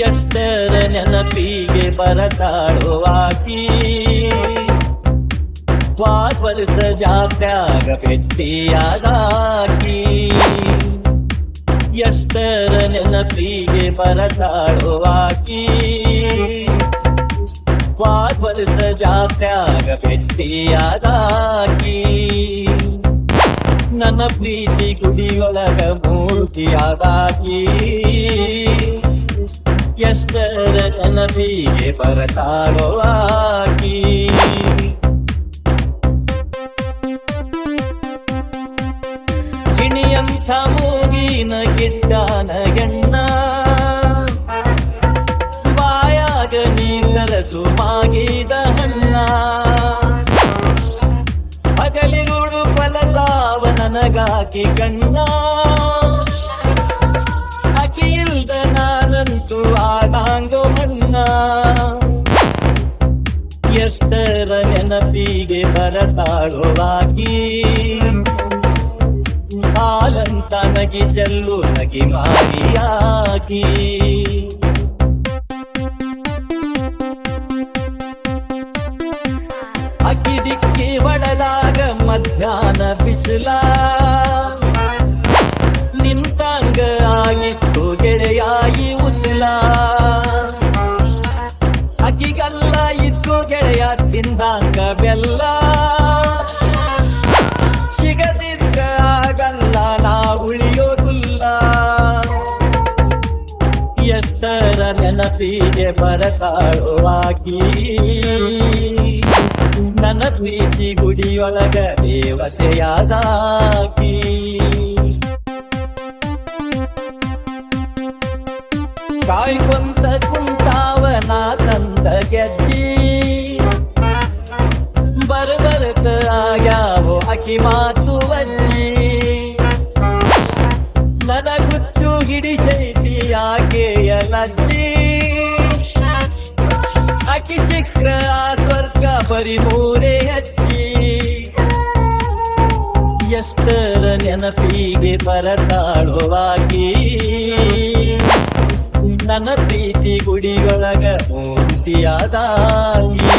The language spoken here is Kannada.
ಎಷ್ಟರ ನೆನಪಿಗೆ ಬರತಾಳುವಾಕಿ ಸ್ವಾದ್ವರ್ಷ ಜಾತ್ಯಾಗ ಪೆಟ್ಟಿಯಾದಾಕಿ ಎಷ್ಟರ ನೆನಪಿಗೆ ಬರತಾಳುವಾಕಿ ಸ್ವಾದ್ವರ್ಷ ಜಾತ್ಯಾಗ ಪೆಟ್ಟಿಯಾದಾಕಿ ನನ್ನ ಪ್ರೀತಿ ಗುಡಿಯೊಳಗ ಮೂರ್ತಿಯಾದಾಕಿ ಎಷ್ಟರ ಕನಪಿಗೆ ಬರತಾಳೋ ಆಕಿ. ಗಿಣಿಯಂಥ ಮೂಗಿನ ಗಿಡ್ಡಾನ ಎಣ್ಣ. ಬಾಯಾಗ ನೀ ಕಲಸು ಮಾಗಿದ ಹಣ್ಣ. ಹಗಲಿರುಳು ಫಲತಾವ ನನಗಾಗಿ ಕಣ್ಣ ನೆನಪಿಗೆ ಬರತಾಳುವಾಗಿ. ಹಾಲಂತ ನಗಿ ಜಲ್ಲು ನಗಿ ಮಾರಿಯಾಗಿ ಅಕ್ಕಿ ದಿಕ್ಕಿ ಒಡಲಾಗ ಮಧ್ಯಾಹ್ನ ಬಿಸಿಲ. ತಿಂದಂಗ ಬೆಲ್ಲ ಸಿಗದಿದ್ದ ಆಗಲ್ಲ ನಾ ಉಳಿಯೋದಿಲ್ಲ. ಎಷ್ಟರ ನೆನಪಿಗೆ ಬರತಾಳುವಾಗಿ, ನನ್ನ ಪ್ರೀತಿ ಗುಡಿಯೊಳಗ ದೇವತೆಯಾದಾಕಿ. ಕಾಯ್ಕೊಂತ ಕುಂತಾವನ ತಂದ ಗೆದ್ದಿ ಬರ್ಬರ್ತ ಆಗ್ಯಾವೋ ಅಕಿ ಮಾತು ಅಜ್ಜಿ ನನಗುಚ್ಚು ಹಿಡಿಸೈತಿ ಆಕೆಯ ನಜ್ಜಿ ಅಕಿ ಸಿಕ್ರ ಆ ಸ್ವರ್ಗ ಬರಿ ಮೂರೇ ಹಚ್ಚಿ ಎಷ್ಟರ ನೆನಪಿಗೆ ಬರತಾಳುವಾಗಿ ನನ್ನ ಪ್ರೀತಿ ಗುಡಿಯೊಳಗ ಮೂರ್ತಿಯಾದಾಗಿ